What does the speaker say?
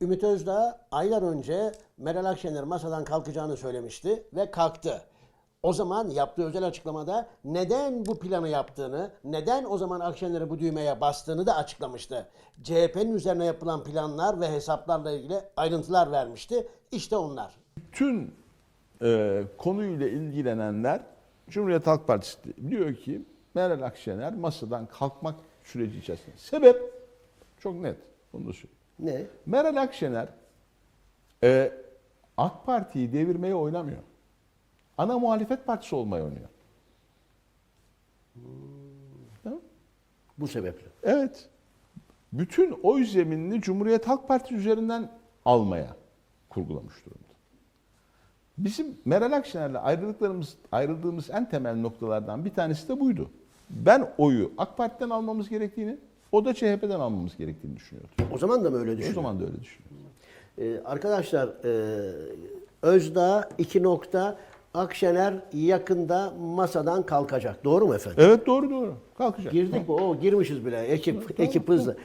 Ümit Özdağ aylar önce Meral Akşener masadan kalkacağını söylemişti ve kalktı. O zaman yaptığı özel açıklamada neden bu planı yaptığını, neden o zaman Akşener'i bu düğmeye bastığını da açıklamıştı. CHP'nin üzerine yapılan planlar ve hesaplarla ilgili ayrıntılar vermişti. İşte onlar. Bütün e, konuyla ilgilenenler Cumhuriyet Halk Partisi diyor ki Meral Akşener masadan kalkmak süreci içerisinde. Sebep çok net. Bunu da söyleyeyim. Ne? Meral Akşener e, AK Parti'yi devirmeye oynamıyor. Ana muhalefet partisi olmaya oynuyor. Tamam. Bu sebeple. Evet. Bütün oy zeminini Cumhuriyet Halk Partisi üzerinden almaya kurgulamış durumda. Bizim Meral Akşener'le ayrılıklarımız, ayrıldığımız en temel noktalardan bir tanesi de buydu. Ben oyu AK Parti'den almamız gerektiğini, o da CHP'den almamız gerektiğini düşünüyordu. O zaman da mı öyle O düşünüyorsun? zaman da öyle düşünüyordu. Ee, arkadaşlar e, Özdağ iki nokta Akşener yakında masadan kalkacak. Doğru mu efendim? Evet doğru doğru. Kalkacak. Girdik mi? O girmişiz bile. Ekip ekip hızlı.